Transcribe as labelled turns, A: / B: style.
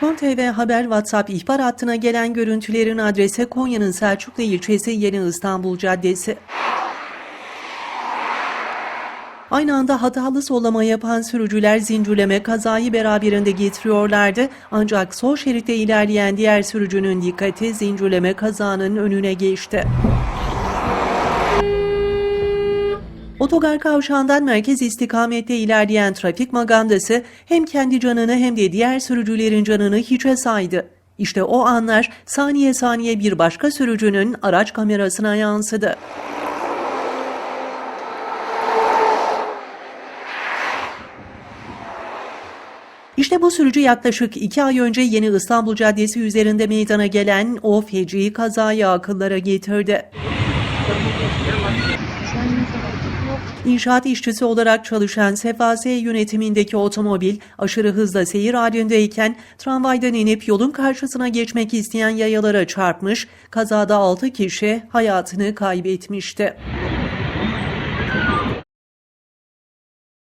A: Kon TV Haber WhatsApp ihbar hattına gelen görüntülerin adresi Konya'nın Selçuklu ilçesi Yeni İstanbul Caddesi. Aynı anda hatalı sollama yapan sürücüler zincirleme kazayı beraberinde getiriyorlardı. Ancak sol şeritte ilerleyen diğer sürücünün dikkati zincirleme kazanın önüne geçti. Otogar kavşağından merkez istikamette ilerleyen trafik magandası hem kendi canını hem de diğer sürücülerin canını hiçe saydı. İşte o anlar saniye saniye bir başka sürücünün araç kamerasına yansıdı. İşte bu sürücü yaklaşık iki ay önce Yeni İstanbul Caddesi üzerinde meydana gelen o feci kazayı akıllara getirdi. İnşaat işçisi olarak çalışan Sefase yönetimindeki otomobil aşırı hızla seyir halindeyken tramvaydan inip yolun karşısına geçmek isteyen yayalara çarpmış, kazada 6 kişi hayatını kaybetmişti.